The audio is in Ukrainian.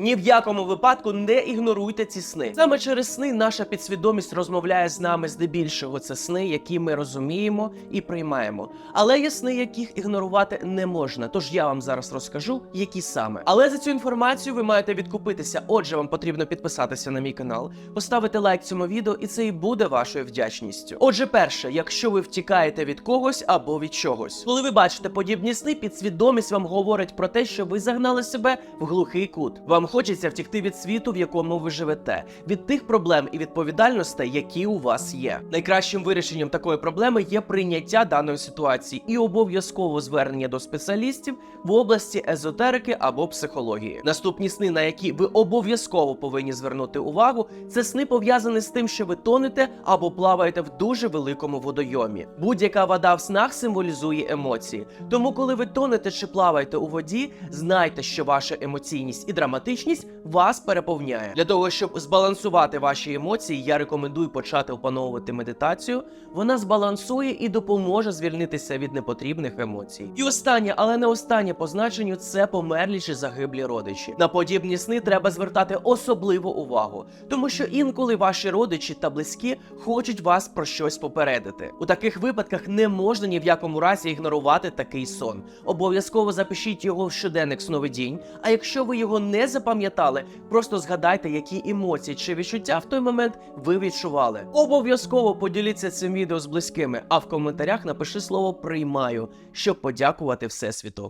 Ні в якому випадку не ігноруйте ці сни. Саме через сни наша підсвідомість розмовляє з нами здебільшого. Це сни, які ми розуміємо і приймаємо. Але є сни, яких ігнорувати не можна. Тож я вам зараз розкажу, які саме. Але за цю інформацію ви маєте відкупитися. Отже, вам потрібно підписатися на мій канал, поставити лайк цьому відео, і це і буде вашою вдячністю. Отже, перше, якщо ви втікаєте від когось або від чогось, коли ви бачите подібні сни, підсвідомість вам говорить про те, що ви загнали себе в глухий кут. Вам хочеться втікти від світу, в якому ви живете, від тих проблем і відповідальностей, які у вас є. Найкращим вирішенням такої проблеми є прийняття даної ситуації і обов'язково звернення до спеціалістів в області езотерики або психології. Наступні сни, на які ви обов'язково повинні звернути увагу, це сни пов'язані з тим, що ви тонете або плаваєте в дуже великому водойомі. Будь-яка вода в снах символізує емоції. Тому, коли ви тонете чи плаваєте у воді, знайте, що ваша емоційність і драматичність вас переповняє. Для того щоб збалансувати ваші емоції, я рекомендую почати опановувати медитацію. Вона збалансує і допоможе звільнитися від непотрібних емоцій. І останнє, але не останнє по значенню це померлі чи загиблі родичі. На подібні сни треба звертати особливу увагу, тому що інколи ваші родичі та близькі хочуть вас про щось попередити. У таких випадках не можна ні в якому разі ігнорувати такий сон. Обов'язково запишіть його в щоденник сновидінь. А якщо ви його не запам'ятали, просто згадайте, які емоції чи відчуття в той момент ви відчували. Обов'язково поділіться цим відео з близькими, а в коментарях напиши слово приймаю, щоб подякувати Всесвіту.